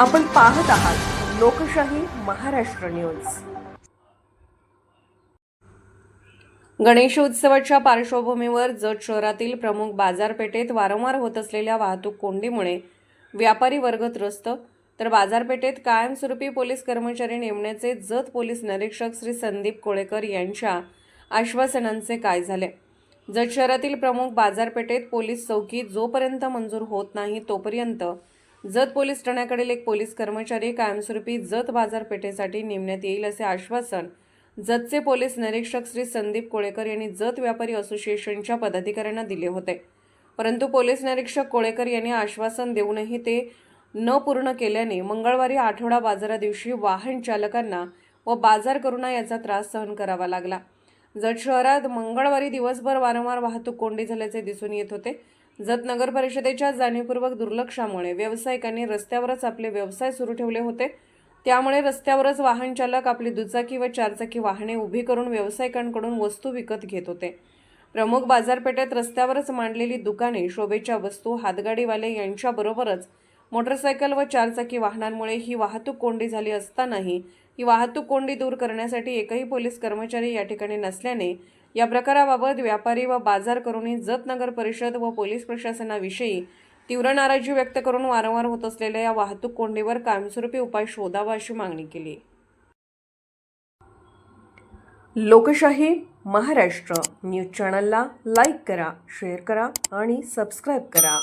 आपण पाहत आहात लोकशाही महाराष्ट्र न्यूज. गणेशोत्सवाच्या पार्श्वभूमीवर जत शहरातील प्रमुख बाजारपेठेत वारंवार होत असलेल्या वाहतूक कोंडीमुळे व्यापारी वर्ग त्रस्त तर बाजारपेठेत कायमस्वरूपी पोलीस कर्मचारी नेमण्याचे जत पोलीस निरीक्षक श्री संदीप कोळेकर यांच्या आश्वासनांचे काय झाले? जत शहरातील प्रमुख बाजारपेठेत पोलीस चौकी जोपर्यंत मंजूर होत नाही तोपर्यंत जत पोलीस ठाण्याकडील एक पोलीस कर्मचारी कायमस्वरूपी जत बाजारपेठेसाठी नेमण्यात येईल असे आश्वासन जतचे पोलीस निरीक्षक श्री संदीप कोळेकर यांनी जत व्यापारी असोसिएशनच्या पदाधिकाऱ्यांना दिले होते. परंतु पोलीस निरीक्षक कोळेकर यांनी आश्वासन देऊनही ते न पूर्ण केल्याने मंगळवारी आठवडा बाजारा दिवशी वाहन चालकांना व बाजार करुणा याचा त्रास सहन करावा लागला. जत शहरात मंगळवारी दिवसभर वारंवार वाहतूक कोंडी झाल्याचे दिसून येत होते. जत नगर परिषदेच्या जाणीवपूर्वक दुर्लक्षामुळे व्यावसायिकांनी रस्त्यावरच आपले व्यवसाय सुरू ठेवले होते. त्यामुळे रस्त्यावरच वाहन चालक आपली दुचाकी व चारचाकी वाहने उभी करून व्यावसायिकांकडून वस्तू विकत घेत होते. प्रमुख बाजारपेठेत रस्त्यावरच मांडलेली दुकाने शोभेच्या वस्तू हातगाडीवाले यांच्याबरोबरच मोटरसायकल व चारचाकी वाहनांमुळे ही वाहतूक कोंडी झाली असतानाही ही वाहतूक कोंडी दूर करण्यासाठी एकही पोलीस कर्मचारी या ठिकाणी नसल्याने या प्रकाराबाबत व्यापारी व बाजार करूनही जत नगर परिषद व पोलीस प्रशासनाविषयी तीव्र नाराजी व्यक्त करून वारंवार होत असलेल्या या वाहतूक कोंडीवर कायमस्वरूपी उपाय शोधावा अशी मागणी केली. लोकशाही महाराष्ट्र न्यूज चॅनलला लाईक करा शेअर करा आणि सबस्क्राईब करा.